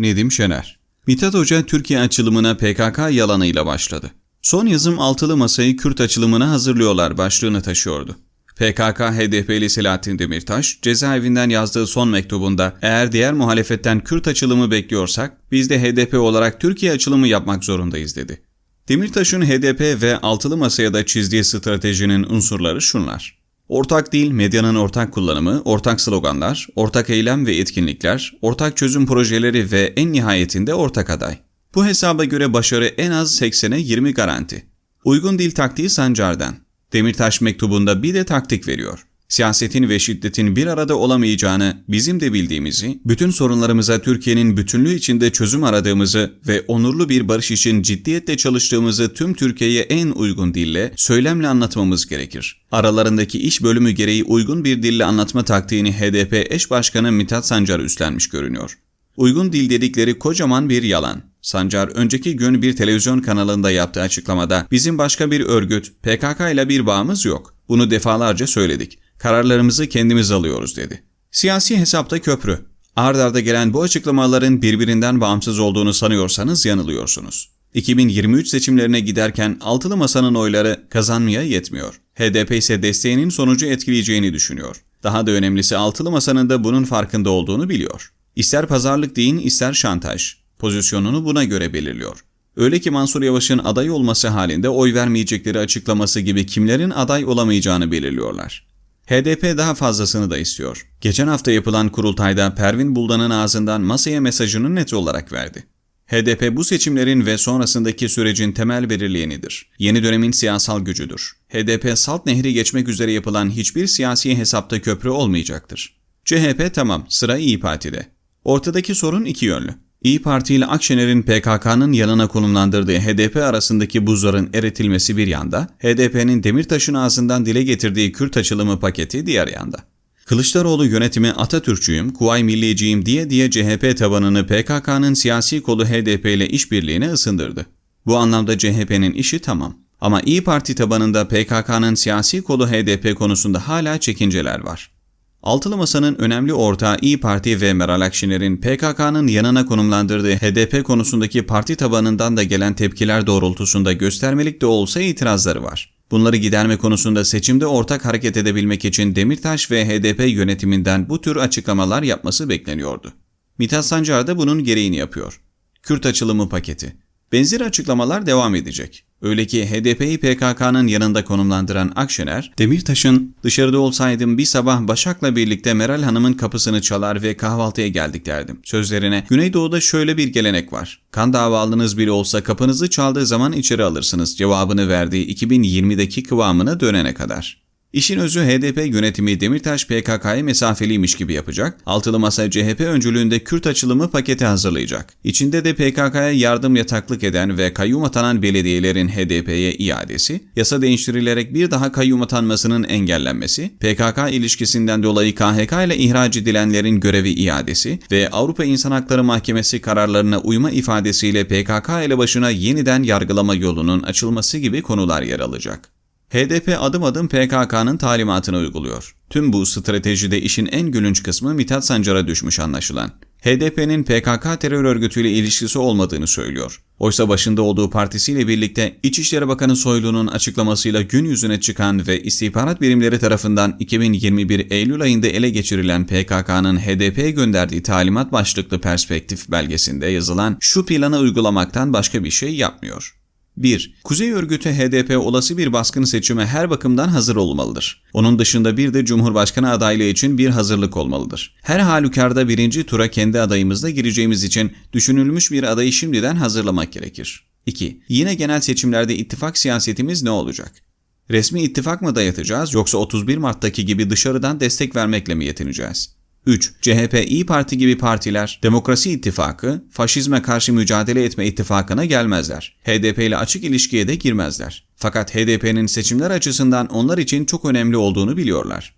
Nedim Şener Mithat Hoca Türkiye açılımına PKK yalanıyla başladı. Son yazım altılı masayı Kürt açılımına hazırlıyorlar başlığını taşıyordu. PKK HDP'li Selahattin Demirtaş, cezaevinden yazdığı son mektubunda eğer diğer muhalefetten Kürt açılımı bekliyorsak biz de HDP olarak Türkiye açılımı yapmak zorundayız dedi. Demirtaş'ın HDP ve altılı masaya da çizdiği stratejinin unsurları şunlar. Ortak dil, medyanın ortak kullanımı, ortak sloganlar, ortak eylem ve etkinlikler, ortak çözüm projeleri ve en nihayetinde ortak aday. Bu hesaba göre başarı en az 80'e 20 garanti. Uygun dil taktiği Sancar'dan. Demirtaş mektubunda bir de taktik veriyor. Siyasetin ve şiddetin bir arada olamayacağını, bizim de bildiğimizi, bütün sorunlarımıza Türkiye'nin bütünlüğü içinde çözüm aradığımızı ve onurlu bir barış için ciddiyetle çalıştığımızı tüm Türkiye'ye en uygun dille, söylemle anlatmamız gerekir. Aralarındaki iş bölümü gereği uygun bir dille anlatma taktiğini HDP eş başkanı Mithat Sancar üstlenmiş görünüyor. Uygun dil dedikleri kocaman bir yalan. Sancar önceki gün bir televizyon kanalında yaptığı açıklamada bizim başka bir örgüt, PKK ile bir bağımız yok. Bunu defalarca söyledik. Kararlarımızı kendimiz alıyoruz dedi. Siyasi hesapta köprü. Ard arda gelen bu açıklamaların birbirinden bağımsız olduğunu sanıyorsanız yanılıyorsunuz. 2023 seçimlerine giderken altılı masanın oyları kazanmaya yetmiyor. HDP ise desteğinin sonucu etkileyeceğini düşünüyor. Daha da önemlisi altılı masanın da bunun farkında olduğunu biliyor. İster pazarlık deyin ister şantaj. Pozisyonunu buna göre belirliyor. Öyle ki Mansur Yavaş'ın aday olması halinde oy vermeyecekleri açıklaması gibi kimlerin aday olamayacağını belirliyorlar. HDP daha fazlasını da istiyor. Geçen hafta yapılan kurultayda Pervin Buldan'ın ağzından masaya mesajını net olarak verdi. HDP bu seçimlerin ve sonrasındaki sürecin temel belirleyenidir. Yeni dönemin siyasal gücüdür. HDP salt nehri geçmek üzere yapılan hiçbir siyasi hesapta köprü olmayacaktır. CHP tamam, sıra İyi Parti'de. Ortadaki sorun iki yönlü. İyi Parti ile Akşener'in PKK'nın yanına konumlandırdığı HDP arasındaki buzların eritilmesi bir yanda, HDP'nin Demirtaş'ın ağzından dile getirdiği Kürt açılımı paketi diğer yanda. Kılıçdaroğlu yönetimi Atatürkçüyüm, Kuvayi Milliciyim diye diye CHP tabanını PKK'nın siyasi kolu HDP ile işbirliğine ısındırdı. Bu anlamda CHP'nin işi tamam. Ama İyi Parti tabanında PKK'nın siyasi kolu HDP konusunda hala çekinceler var. Altılı Masa'nın önemli ortağı İyi Parti ve Meral Akşener'in PKK'nın yanına konumlandırdığı HDP konusundaki parti tabanından da gelen tepkiler doğrultusunda göstermelik de olsa itirazları var. Bunları giderme konusunda seçimde ortak hareket edebilmek için Demirtaş ve HDP yönetiminden bu tür açıklamalar yapması bekleniyordu. Mithat Sancar da bunun gereğini yapıyor. Kürt açılımı paketi. Benzer açıklamalar devam edecek. Öyle ki HDP'yi PKK'nın yanında konumlandıran Akşener, Demirtaş'ın dışarıda olsaydım bir sabah Başak'la birlikte Meral Hanım'ın kapısını çalar ve kahvaltıya geldik derdim. Sözlerine Güneydoğu'da şöyle bir gelenek var. Kan davalınız biri olsa kapınızı çaldığı zaman içeri alırsınız cevabını verdiği 2020'deki kıvamına dönene kadar. İşin özü HDP yönetimi Demirtaş PKK'ya mesafeliymiş gibi yapacak, altılı masa CHP öncülüğünde Kürt açılımı paketi hazırlayacak. İçinde de PKK'ya yardım yataklık eden ve kayyum atanan belediyelerin HDP'ye iadesi, yasa değiştirilerek bir daha kayyum atanmasının engellenmesi, PKK ilişkisinden dolayı KHK ile ihraç edilenlerin görevi iadesi ve Avrupa İnsan Hakları Mahkemesi kararlarına uyma ifadesiyle PKK ile başına yeniden yargılama yolunun açılması gibi konular yer alacak. HDP adım adım PKK'nın talimatını uyguluyor. Tüm bu stratejide işin en gülünç kısmı Mithat Sancar'a düşmüş anlaşılan. HDP'nin PKK terör örgütüyle ilişkisi olmadığını söylüyor. Oysa başında olduğu partisiyle birlikte İçişleri Bakanı Soylu'nun açıklamasıyla gün yüzüne çıkan ve istihbarat birimleri tarafından 2021 Eylül ayında ele geçirilen PKK'nın HDP'ye gönderdiği talimat başlıklı perspektif belgesinde yazılan şu planı uygulamaktan başka bir şey yapmıyor. 1. Kuzey örgütü HDP olası bir baskın seçime her bakımdan hazır olmalıdır. Onun dışında bir de Cumhurbaşkanı adaylığı için bir hazırlık olmalıdır. Her halükarda birinci tura kendi adayımızda gireceğimiz için düşünülmüş bir adayı şimdiden hazırlamak gerekir. 2. Yine genel seçimlerde ittifak siyasetimiz ne olacak? Resmi ittifak mı dayatacağız yoksa 31 Mart'taki gibi dışarıdan destek vermekle mi yetineceğiz? 3. CHP, İyi Parti gibi partiler Demokrasi İttifakı, faşizme karşı mücadele etme ittifakına gelmezler. HDP ile açık ilişkiye de girmezler. Fakat HDP'nin seçimler açısından onlar için çok önemli olduğunu biliyorlar.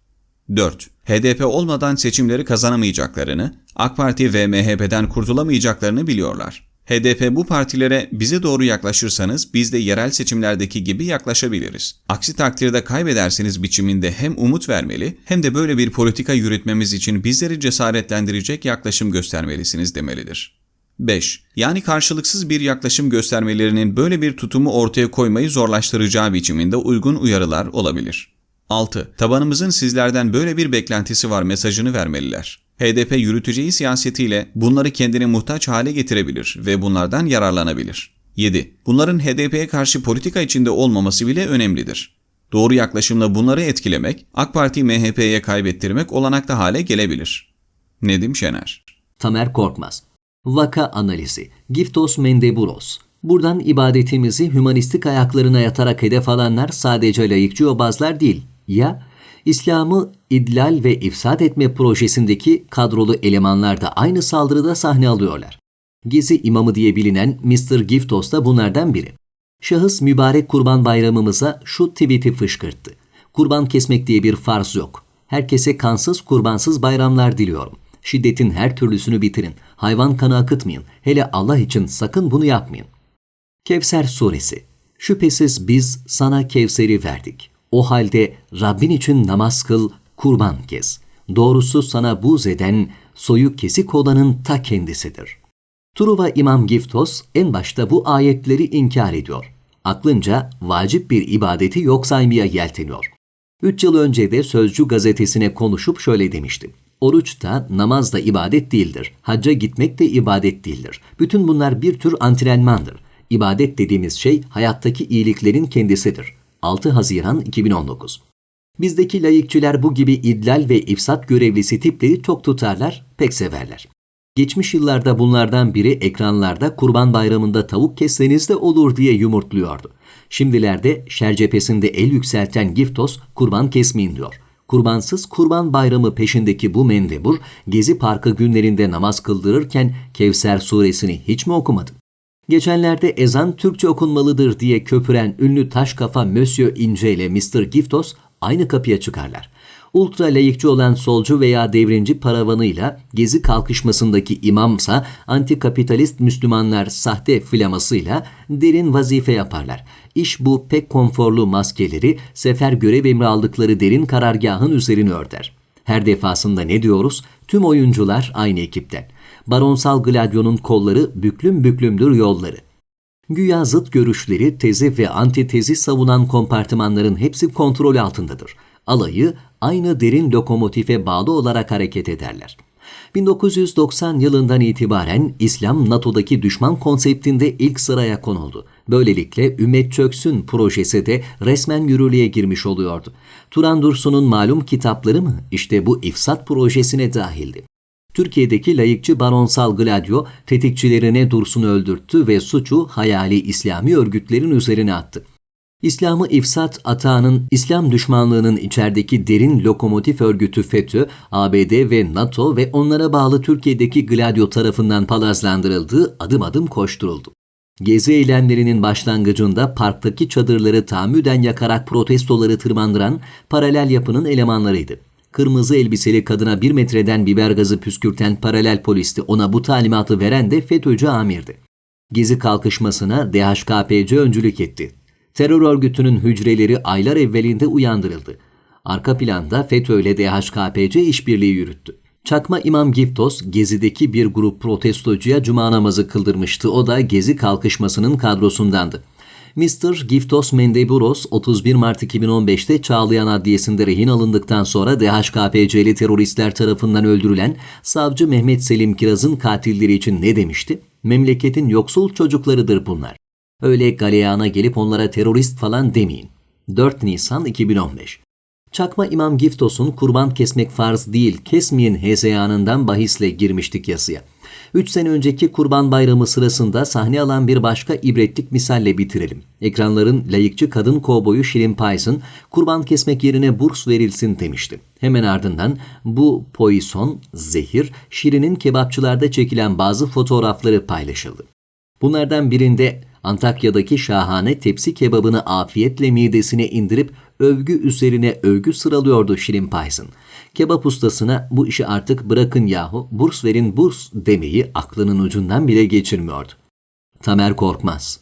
4. HDP olmadan seçimleri kazanamayacaklarını, AK Parti ve MHP'den kurtulamayacaklarını biliyorlar. HDP bu partilere bize doğru yaklaşırsanız biz de yerel seçimlerdeki gibi yaklaşabiliriz. Aksi takdirde kaybedersiniz biçiminde hem umut vermeli hem de böyle bir politika yürütmemiz için bizleri cesaretlendirecek yaklaşım göstermelisiniz demelidir. 5. Yani karşılıksız bir yaklaşım göstermelerinin böyle bir tutumu ortaya koymayı zorlaştıracağı biçiminde uygun uyarılar olabilir. 6. Tabanımızın sizlerden böyle bir beklentisi var mesajını vermeliler. HDP yürüteceği siyasetiyle bunları kendine muhtaç hale getirebilir ve bunlardan yararlanabilir. 7. Bunların HDP'ye karşı politika içinde olmaması bile önemlidir. Doğru yaklaşımla bunları etkilemek, AK Parti MHP'ye kaybettirmek olanaklı hale gelebilir. Nedim Şener Tamer Korkmaz. Vaka analizi. Giftos Mendeburos. Buradan ibadetimizi hümanistik ayaklarına yatarak hedef alanlar sadece layıkçı yobazlar değil. Ya İslam'ı idlal ve ifsad etme projesindeki kadrolu elemanlar da aynı saldırıda sahne alıyorlar. Gezi imamı diye bilinen Mr. Giftos da bunlardan biri. Şahıs mübarek kurban bayramımıza şu tweet'i fışkırttı. Kurban kesmek diye bir farz yok. Herkese kansız kurbansız bayramlar diliyorum. Şiddetin her türlüsünü bitirin. Hayvan kanı akıtmayın. Hele Allah için sakın bunu yapmayın. Kevser Suresi Şüphesiz biz sana Kevser'i verdik. O halde Rabbin için namaz kıl, kurban kes. Doğrusu sana buz eden, soyu kesik olanın ta kendisidir. Truva İmam Giftos en başta bu ayetleri inkar ediyor. Aklınca vacip bir ibadeti yok saymaya yelteniyor. Üç yıl önce de Sözcü gazetesine konuşup şöyle demişti. Oruç da namaz da ibadet değildir. Hacca gitmek de ibadet değildir. Bütün bunlar bir tür antrenmandır. İbadet dediğimiz şey hayattaki iyiliklerin kendisidir. 6 Haziran 2019 Bizdeki layıkçılar bu gibi idlal ve ifsat görevlisi tipleri çok tutarlar, pek severler. Geçmiş yıllarda bunlardan biri ekranlarda kurban bayramında tavuk kesseniz de olur diye yumurtluyordu. Şimdilerde şer cephesinde el yükselten Giftos kurban kesmeyin diyor. Kurbansız kurban bayramı peşindeki bu mendebur Gezi Parkı günlerinde namaz kıldırırken Kevser suresini hiç mi okumadı? Geçenlerde ezan Türkçe okunmalıdır diye köpüren ünlü taş kafa Monsieur İnce ile Mr. Giftos aynı kapıya çıkarlar. Ultra layıkçı olan solcu veya devrimci paravanıyla gezi kalkışmasındaki imamsa antikapitalist Müslümanlar sahte flamasıyla derin vazife yaparlar. İş bu pek konforlu maskeleri sefer görev emri aldıkları derin karargahın üzerine örter. Her defasında ne diyoruz? Tüm oyuncular aynı ekipten. Baronsal Gladio'nun kolları büklüm büklümdür yolları. Güya zıt görüşleri, tezi ve antitezi savunan kompartımanların hepsi kontrol altındadır. Alayı aynı derin lokomotife bağlı olarak hareket ederler. 1990 yılından itibaren İslam NATO'daki düşman konseptinde ilk sıraya konuldu. Böylelikle Ümmet Çöksün projesi de resmen yürürlüğe girmiş oluyordu. Turan Dursun'un malum kitapları mı işte bu ifsat projesine dahildi. Türkiye'deki layıkçı baronsal Gladio tetikçilerine Dursun'u öldürttü ve suçu hayali İslami örgütlerin üzerine attı. İslam'ı ifsat atağının İslam düşmanlığının içerideki derin lokomotif örgütü FETÖ, ABD ve NATO ve onlara bağlı Türkiye'deki Gladio tarafından palazlandırıldığı adım adım koşturuldu. Gezi eylemlerinin başlangıcında parktaki çadırları tahammüden yakarak protestoları tırmandıran paralel yapının elemanlarıydı. Kırmızı elbiseli kadına bir metreden biber gazı püskürten paralel polisti ona bu talimatı veren de FETÖ'cü amirdi. Gezi kalkışmasına DHKPC öncülük etti. Terör örgütünün hücreleri aylar evvelinde uyandırıldı. Arka planda FETÖ ile DHKPC işbirliği yürüttü. Çakma İmam Giftos Gezi'deki bir grup protestocuya cuma namazı kıldırmıştı. O da Gezi kalkışmasının kadrosundandı. Mr. Giftos Mendeburos 31 Mart 2015'te Çağlayan Adliyesi'nde rehin alındıktan sonra DHKPC'li teröristler tarafından öldürülen savcı Mehmet Selim Kiraz'ın katilleri için ne demişti? Memleketin yoksul çocuklarıdır bunlar. Öyle galeyana gelip onlara terörist falan demeyin. 4 Nisan 2015 Çakma İmam Giftos'un kurban kesmek farz değil, kesmeyin hezeyanından bahisle girmiştik yasıya. 3 sene önceki Kurban Bayramı sırasında sahne alan bir başka ibretlik misalle bitirelim. Ekranların layıkçı kadın kovboyu Shirin Payson kurban kesmek yerine burs verilsin demişti. Hemen ardından bu poison, zehir, Şirin'in kebapçılarda çekilen bazı fotoğrafları paylaşıldı. Bunlardan birinde Antakya'daki şahane tepsi kebabını afiyetle midesine indirip övgü üzerine övgü sıralıyordu Şirin Payson. Kebap ustasına bu işi artık bırakın yahu, burs verin burs demeyi aklının ucundan bile geçirmiyordu. Tamer Korkmaz